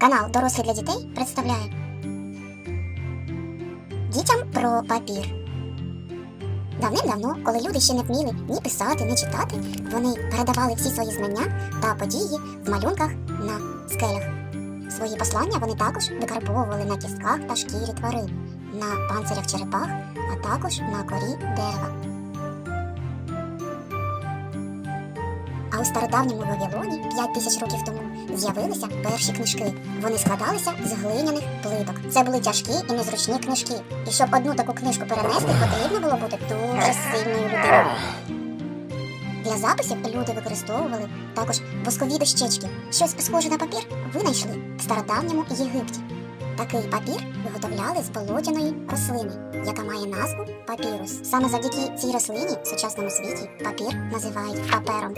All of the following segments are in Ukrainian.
Канал Дорослі для дітей представляє Дітям про папір. Давним-давно, коли люди ще не вміли ні писати, ні читати, вони передавали всі свої знання та події в малюнках на скелях. Свої послання вони також викарбовували на кістках та шкірі тварин, на панцирях черепах, а також на корі дерева. У стародавньому Вавилоні 5 тисяч років тому з'явилися перші книжки. Вони складалися з глиняних плиток. Це були тяжкі і незручні книжки. І щоб одну таку книжку перенести, потрібно було бути дуже сильною людиною. Для записів люди використовували також воскові дощечки. Щось схоже на папір винайшли в стародавньому Єгипті. Такий папір виготовляли з болотяної рослини, яка має назву папірус. Саме завдяки цій рослині в сучасному світі папір називають папером.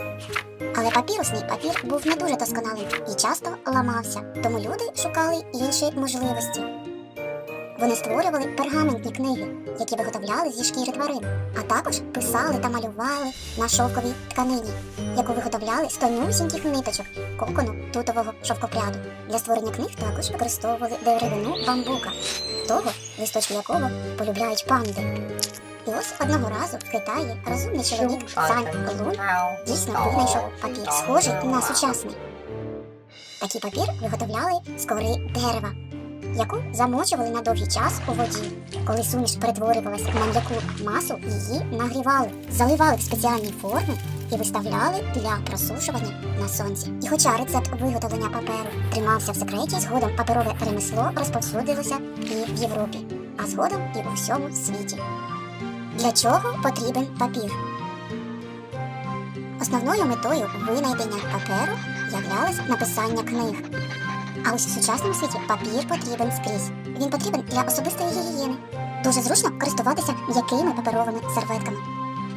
Але папірусний папір був не дуже досконалим і часто ламався, тому люди шукали інші можливості. Вони створювали пергаментні книги, які виготовляли зі шкіри тварин, а також писали та малювали на шовковій тканині, яку виготовляли з тонюсіньких ниточок кокону тутового шовкопряду. Для створення книг також використовували деревину бамбука, того, листочки якого полюбляють панди. І ось одного разу в Китаї розумний чоловік Цань Лун дійсно винайшов папір, схожий на сучасний. Такий папір виготовляли з кори дерева, яку замочували на довгий час у воді. Коли суміш перетворювалася на м'яку масу, її нагрівали, заливали в спеціальні форми і виставляли для просушування на сонці. І хоча рецепт виготовлення паперу тримався в секреті, згодом паперове ремесло розповсюдилося і в Європі, а згодом і у всьому світі. Для чого потрібен папір? Основною метою винайдення паперу являлось написання книг. А ось у сучасному світі папір потрібен скрізь. Він потрібен для особистої гігієни. Дуже зручно користуватися м'якими паперовими серветками.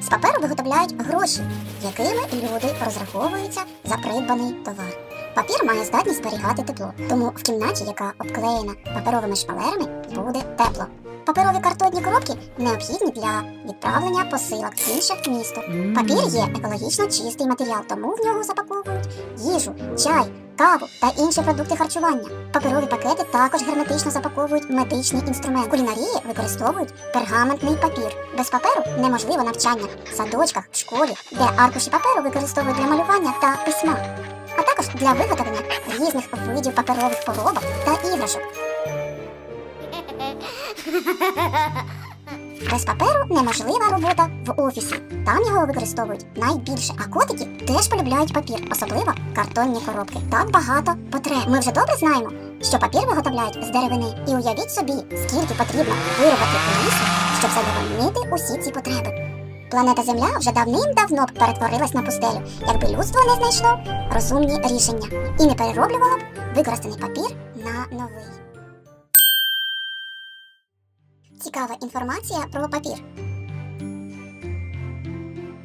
З паперу виготовляють гроші, якими люди розраховуються за придбаний товар. Папір має здатність зберігати тепло, тому в кімнаті, яка обклеєна паперовими шпалерами, буде тепло. Паперові картонні коробки необхідні для відправлення посилок в інше місто. Папір є екологічно чистий матеріал, тому в нього запаковують їжу, чай, каву та інші продукти харчування. Паперові пакети також герметично запаковують медичний інструмент. Кулінарії використовують пергаментний папір. Без паперу неможливо навчання в садочках, в школі, де аркуші паперу використовують для малювання та письма, а також для виготовлення різних видів паперових поробок та іграшок. Без паперу неможлива робота в офісі. Там його використовують найбільше. А котики теж полюбляють папір, особливо картонні коробки. Так багато потреб. Ми вже добре знаємо, що папір виготовляють з деревини. І уявіть собі, скільки потрібно вирубати лісу, щоб задовольнити усі ці потреби. Планета Земля вже давним-давно б перетворилась на пустелю, якби людство не знайшло розумні рішення і не перероблювало б використаний папір на новий. Цікава інформація про папір.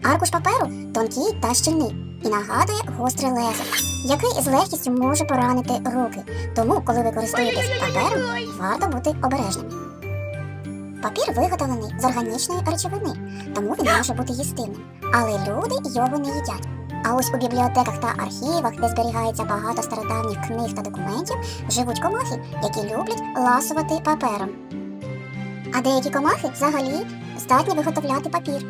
Аркуш паперу тонкий та щільний і нагадує гостре лезо, який з легкістю може поранити руки. Тому, коли ви користуєтесь папером, варто бути обережними. Папір виготовлений з органічної речовини, тому він може бути їстивним. Але люди його не їдять. А ось у бібліотеках та архівах, де зберігається багато стародавніх книг та документів, живуть комахи, які люблять ласувати папером. А деякі комахи взагалі здатні виготовляти папір.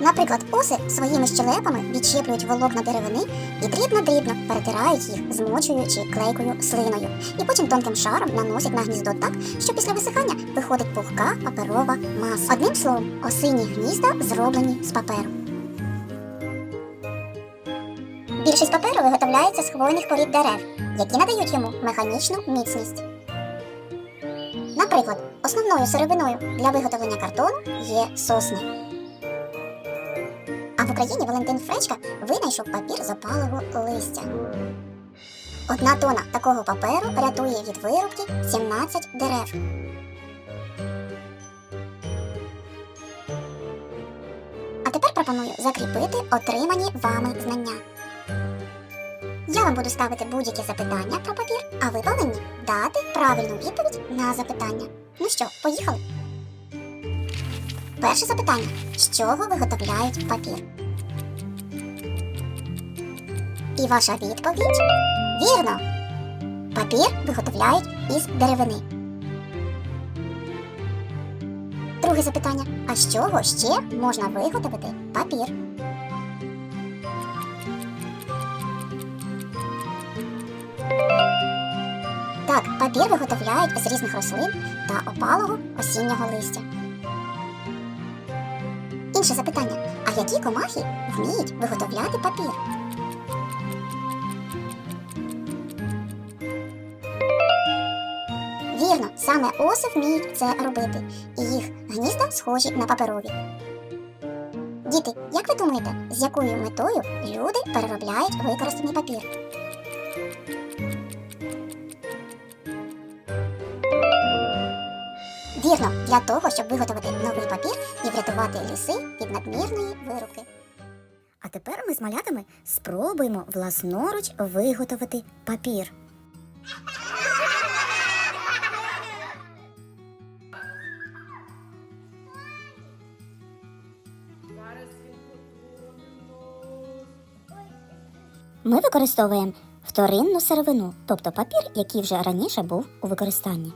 Наприклад, оси своїми щелепами відщеплюють волокна деревини і дрібно-дрібно перетирають їх, змочуючи клейкою слиною, і потім тонким шаром наносять на гніздо так, що після висихання виходить пухка паперова маса. Одним словом, осині гнізда зроблені з паперу. Більшість паперу виготовляється з хвойних порід дерев, які надають йому механічну міцність. Наприклад, основною сировиною для виготовлення картону є сосни. А в Україні Валентин Фречка винайшов папір з опалого листя. Одна тона такого паперу рятує від вирубки 17 дерев. А тепер пропоную закріпити отримані вами знання. Я вам буду ставити будь-які запитання про папір, а ви повинні дати правильну відповідь на запитання. Ну що, поїхали? Перше запитання: з чого виготовляють папір? І ваша відповідь вірно. Папір виготовляють із деревини. Друге запитання: а з чого ще можна виготовити папір? Так, папір виготовляють з різних рослин та опалого осіннього листя. Інше запитання: а які комахи вміють виготовляти папір? Вірно, саме оси вміють це робити, і їх гнізда схожі на паперові. Діти, як ви думаєте, з якою метою люди переробляють використаний папір? Вірно, для того, щоб виготовити новий папір і врятувати ліси від надмірної вирубки. А тепер ми з малятами спробуємо власноруч виготовити папір. Ми використовуємо вторинну сировину, тобто папір, який вже раніше був у використанні.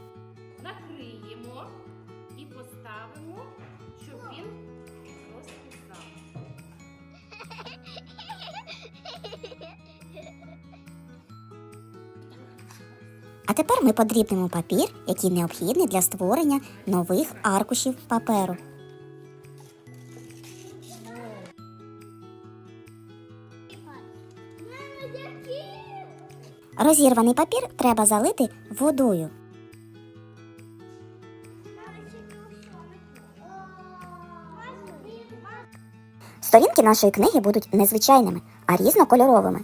Тепер ми подрібнемо папір, який необхідний для створення нових аркушів паперу. Розірваний папір треба залити водою. Сторінки нашої книги будуть не звичайними, а різнокольоровими.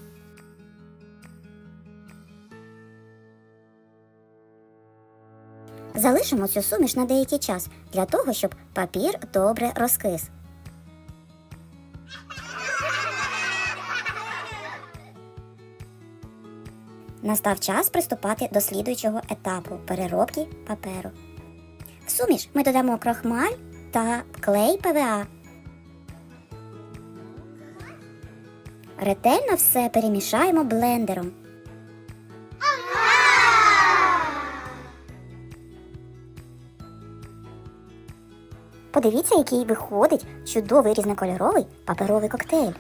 Залишимо цю суміш на деякий час для того, щоб папір добре розкис. Настав час приступати до слідуючого етапу переробки паперу. В суміш ми додамо крохмаль та клей ПВА. Ретельно все перемішаємо блендером. Подивіться, який виходить чудовий різнокольоровий паперовий коктейль.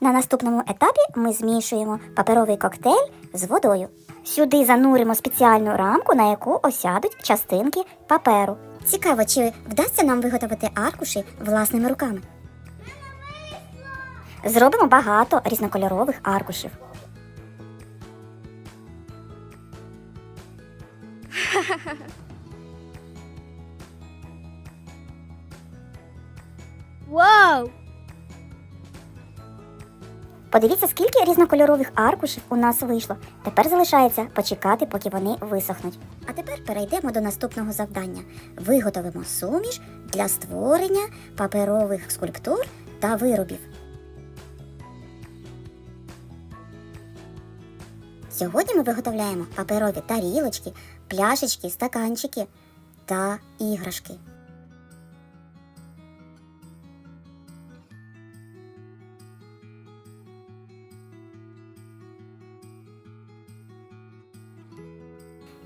На наступному етапі ми змішуємо паперовий коктейль з водою. Сюди зануримо спеціальну рамку, на яку осядуть частинки паперу. Цікаво, чи вдасться нам виготовити аркуші власними руками. Зробимо багато різнокольорових аркушів. Вау! Подивіться, скільки різнокольорових аркушів у нас вийшло. Тепер залишається почекати, поки вони висохнуть. А тепер перейдемо до наступного завдання: виготовимо суміш для створення паперових скульптур та виробів. Сьогодні ми виготовляємо паперові тарілочки, пляшечки, стаканчики та іграшки.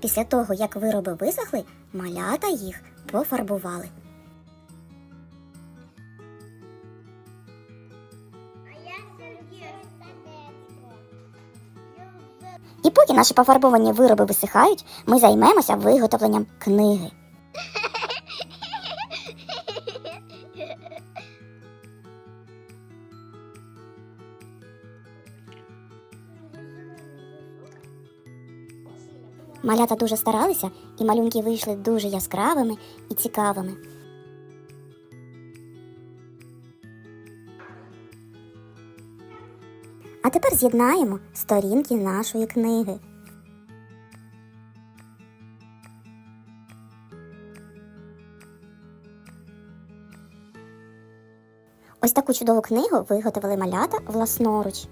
Після того, як вироби висохли, малята їх пофарбували. Наші пофарбовані вироби висихають, ми займемося виготовленням книги. Малята дуже старалися, і малюнки вийшли дуже яскравими і цікавими. А тепер з'єднаємо сторінки нашої книги. Таку чудову книгу виготовили малята власноруч.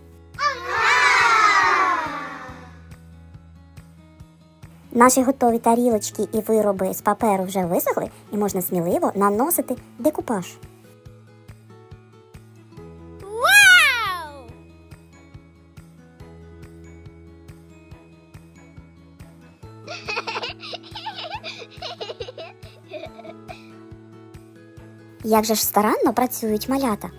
Наші готові тарілочки і вироби з паперу вже висохли і можна сміливо наносити декупаж. Як же ж старанно працюють малята?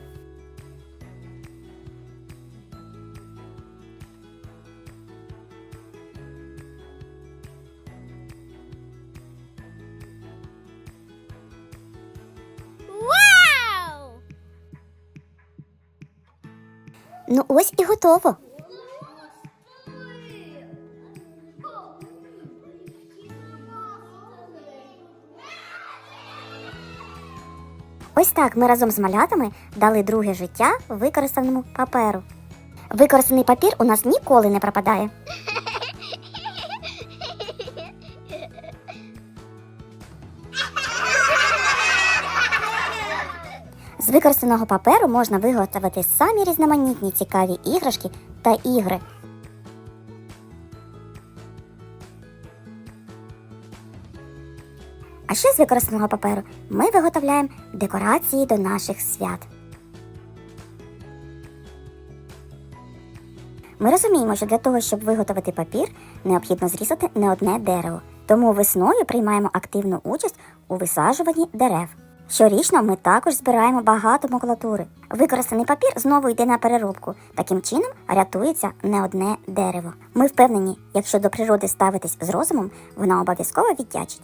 Ну ось і готово. Ось так ми разом з малятами дали друге життя використаному паперу. Використаний папір у нас ніколи не пропадає. З використаного паперу можна виготовити самі різноманітні цікаві іграшки та ігри. А ще з використаного паперу ми виготовляємо декорації до наших свят. Ми розуміємо, що для того, щоб виготовити папір, необхідно зрізати не одне дерево. Тому весною приймаємо активну участь у висаджуванні дерев. Щорічно ми також збираємо багато макулатури. Використаний папір знову йде на переробку. Таким чином рятується не одне дерево. Ми впевнені, якщо до природи ставитись з розумом, вона обов'язково віддячить.